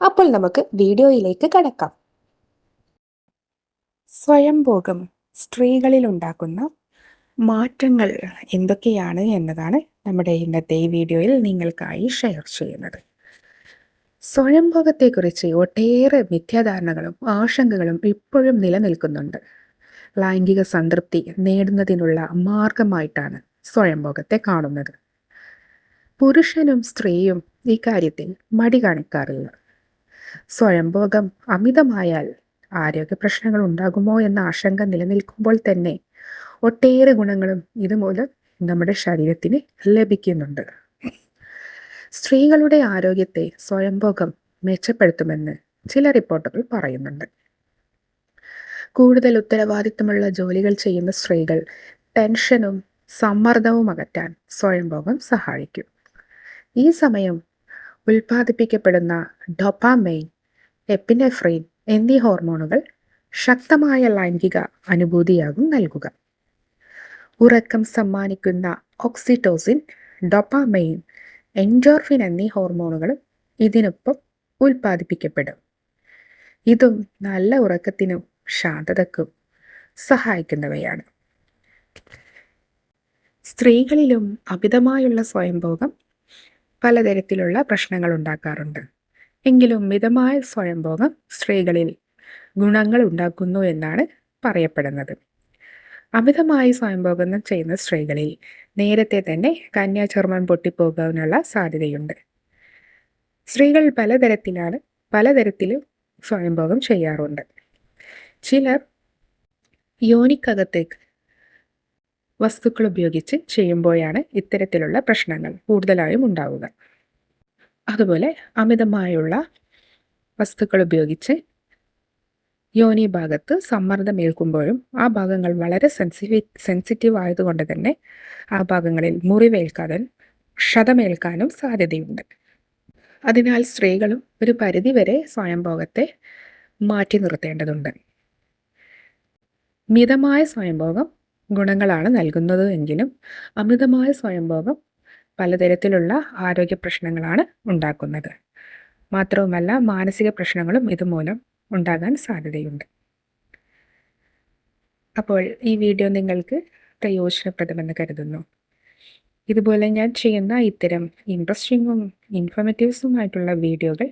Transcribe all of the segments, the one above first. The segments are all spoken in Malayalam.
അപ്പോൾ നമുക്ക് വീഡിയോയിലേക്ക് കടക്കാം. സ്വയംഭോഗം. സ്ത്രീകളിൽ ഉണ്ടാക്കുന്ന മാറ്റങ്ങൾ എന്തൊക്കെയാണ് എന്നതാണ് നമ്മുടെ ഇന്നത്തെ വീഡിയോയിൽ നിങ്ങൾക്കായി ഷെയർ ചെയ്യുന്നത്. സ്വയംഭോഗത്തെക്കുറിച്ച് ഒട്ടേറെ മിഥ്യാധാരണകളും ആശങ്കകളും ഇപ്പോഴും നിലനിൽക്കുന്നുണ്ട്. ലൈംഗിക സംതൃപ്തി നേടുന്നതിനുള്ള മാർഗമായിട്ടാണ് സ്വയംഭോഗത്തെ കാണുന്നത്. പുരുഷനും സ്ത്രീയും ഇക്കാര്യത്തിൽ കാര്യത്തിൽ മടി കാണിക്കാറില്ല സ്വയംഭോഗം അമിതമായാൽ ആരോഗ്യ പ്രശ്നങ്ങൾ ഉണ്ടാകുമോ എന്ന ആശങ്ക നിലനിൽക്കുമ്പോൾ തന്നെ ഒട്ടേറെ ഗുണങ്ങളും ഇതുമൂലം നമ്മുടെ ശരീരത്തിന് ലഭിക്കുന്നുണ്ട്. സ്ത്രീകളുടെ ആരോഗ്യത്തെ സ്വയംഭോഗം മെച്ചപ്പെടുത്തുമെന്ന് ചില റിപ്പോർട്ടുകൾ പറയുന്നുണ്ട്. കൂടുതൽ ഉത്തരവാദിത്തമുള്ള ജോലികൾ ചെയ്യുന്ന സ്ത്രീകൾ ടെൻഷനും സമ്മർദ്ദവും അകറ്റാൻ സ്വയംഭോഗം സഹായിക്കും. ഈ സമയം ഉൽപ്പാദിപ്പിക്കപ്പെടുന്ന ഡൊപ്പാമെയിൻ എപ്പിനെഫ്രീൻ എന്നീ ഹോർമോണുകൾ ശക്തമായ ലൈംഗിക അനുഭൂതിയാകും നൽകുക. ഉറക്കം സമ്മാനിക്കുന്ന ഓക്സിറ്റോസിൻ ഡൊപ്പാമെയിൻ എൻഡോർഫിൻ എന്നീ ഹോർമോണുകളും ഇതിനൊപ്പം ഉൽപ്പാദിപ്പിക്കപ്പെടും ഇതും നല്ല ഉറക്കത്തിനും ശാന്തതക്കും സഹായിക്കുന്നവയാണ്. സ്ത്രീകളിലും അമിതമായുള്ള സ്വയംഭോഗം പലതരത്തിലുള്ള പ്രശ്നങ്ങൾ ഉണ്ടാക്കാറുണ്ട്. എങ്കിലും മിതമായ സ്വയംഭോഗം സ്ത്രീകളിൽ ഗുണങ്ങൾ ഉണ്ടാക്കുന്നു എന്നാണ് പറയപ്പെടുന്നത്. അമിതമായി സ്വയംഭോഗം ചെയ്യുന്ന സ്ത്രീകളിൽ നേരത്തെ തന്നെ കന്യാചർമ്മം പൊട്ടിപ്പോകാനുള്ള സാധ്യതയുണ്ട്. സ്ത്രീകൾ പലതരത്തിലാണ് പലതരത്തിലും സ്വയംഭോഗം ചെയ്യാറുണ്ട്. ചിലർ യോനിക്കകത്തേക്ക് വസ്തുക്കൾ ഉപയോഗിച്ച് ചെയ്യുമ്പോഴാണ് ഇത്തരത്തിലുള്ള പ്രശ്നങ്ങൾ കൂടുതലായും ഉണ്ടാവുക. അതുപോലെ അമിതമായുള്ള വസ്തുക്കൾ ഉപയോഗിച്ച് യോനി ഭാഗത്ത് സമ്മർദ്ദമേൽക്കുമ്പോഴും ആ ഭാഗങ്ങൾ വളരെ സെൻസിറ്റീവ് സെൻസിറ്റീവ് ആയതുകൊണ്ട് തന്നെ ആ ഭാഗങ്ങളിൽ മുറിവേൽക്കാതെ ക്ഷതമേൽക്കാനും സാധ്യതയുണ്ട്. അതിനാൽ സ്ത്രീകളും ഒരു പരിധിവരെ സ്വയംഭോഗത്തെ മാറ്റി നിർത്തേണ്ടതുണ്ട്. മിതമായ സ്വയംഭോഗം ഗുണങ്ങളാണ് നൽകുന്നത് എങ്കിലും അമിതമായ സ്വയംഭോഗം പലതരത്തിലുള്ള ആരോഗ്യ പ്രശ്നങ്ങളാണ് ഉണ്ടാക്കുന്നത്. മാത്രവുമല്ല മാനസിക പ്രശ്നങ്ങളും ഇതുമൂലം ഉണ്ടാകാൻ സാധ്യതയുണ്ട്. അപ്പോൾ ഈ വീഡിയോ നിങ്ങൾക്ക് പ്രയോജനപ്രദമെന്ന് കരുതുന്നു. ഇതുപോലെ ഞാൻ ചെയ്യുന്ന ഇത്തരം ഇൻട്രസ്റ്റിങ്ങും ഇൻഫോർമേറ്റീവ്സുമായിട്ടുള്ള വീഡിയോകൾ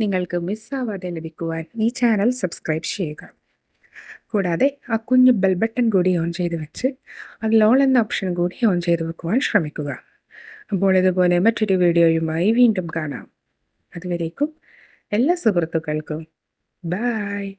നിങ്ങൾക്ക് മിസ്സാവാതെ ലഭിക്കുവാൻ ഈ ചാനൽ സബ്സ്ക്രൈബ് ചെയ്യുക. കൂടാതെ ആ കുഞ്ഞു ബെൽ ബട്ടൺ കൂടി ഓൺ ചെയ്ത് വെച്ച് അത് ലോൾ എന്ന ഓപ്ഷൻ കൂടി ഓൺ ചെയ്ത് വെക്കുവാൻ ശ്രമിക്കുക. അപ്പോൾ ഇതുപോലെ മറ്റൊരു വീഡിയോയുമായി വീണ്ടും കാണാം. അതുവരേക്കും എല്ലാ സുഹൃത്തുക്കൾക്കും ബായ്